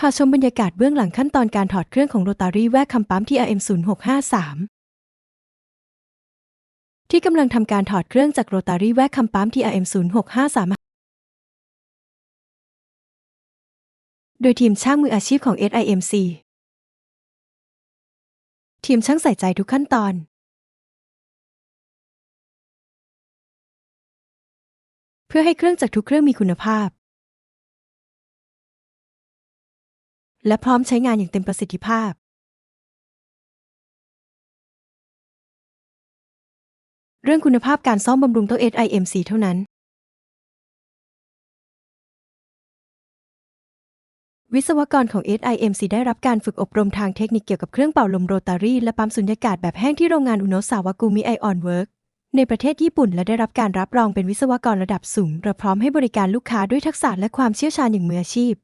พาชมบรรยากาศเบื้องหลังขั้นตอนการถอดเครื่องของโรตารี่แวกคำปั๊ม TRM 0653ที่กำลังทำการถอดเครื่องจากโรตารี่แวกคำปั๊ม TRM 0653โดยทีมช่างมืออาชีพของ SIMC ทีมช่างใส่ใจทุกขั้นตอน เพื่อให้เครื่องจักทุกเครื่องมีคุณภาพ และพร้อมใช้งานอย่างเต็มประสิทธิภาพ เรื่องคุณภาพการซ่อมบำรุงต้อง SIMC เท่านั้น วิศวกรของ SIMC ได้รับการฝึกอบรมทางเทคนิคเกี่ยวกับเครื่องเป่าลมโรตารี่และปั๊มสุญญากาศแบบแห้งที่โรงงานอุโนสาวากุมิไอออนเวิร์กในประเทศญี่ปุ่นและได้รับการรับรองเป็นวิศวกรระดับสูงและพร้อมให้บริการลูกค้าด้วยทักษะและความเชี่ยวชาญอย่างมืออาชีพ